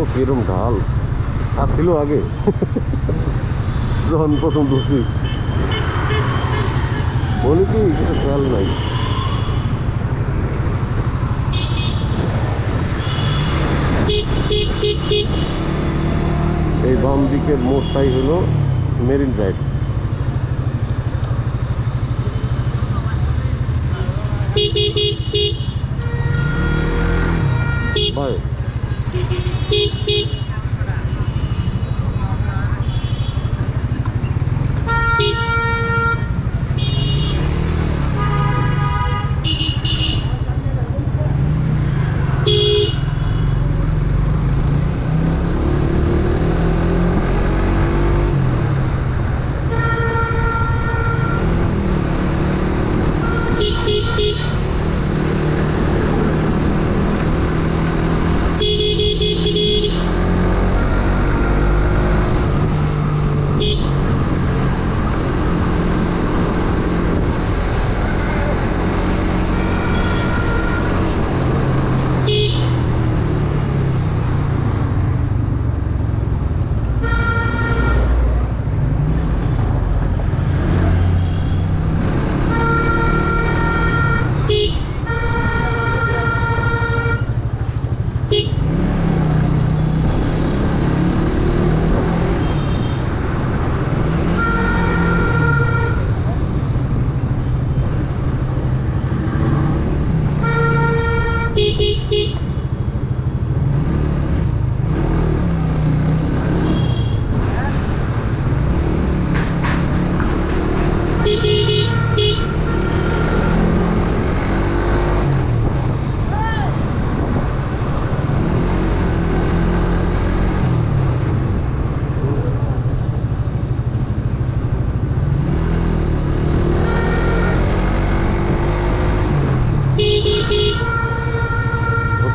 ও কিরম ঢাল? আর ছিল আগে। যখন প্রথম ঢুকছি বলি কি সেটা খেয়াল নাই। এই বাম দিকের মোড়টাই হলো মেরিন ড্রাইভ। By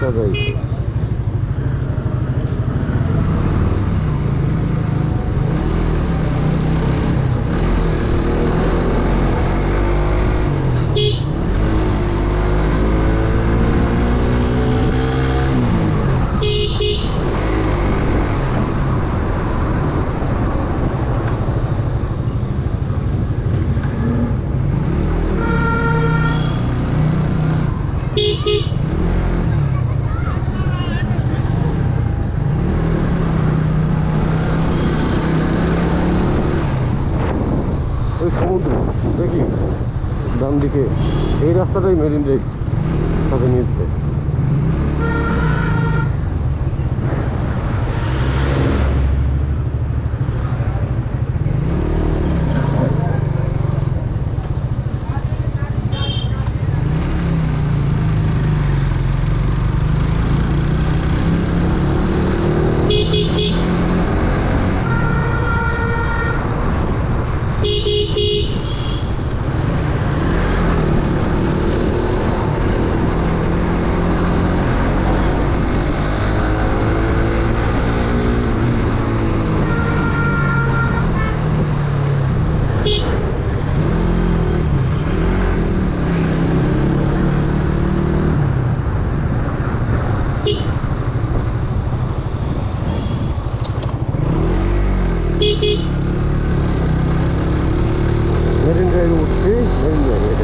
cada. দিকে এই রাস্তাটাই মেরিন ড্রাইভ いよね。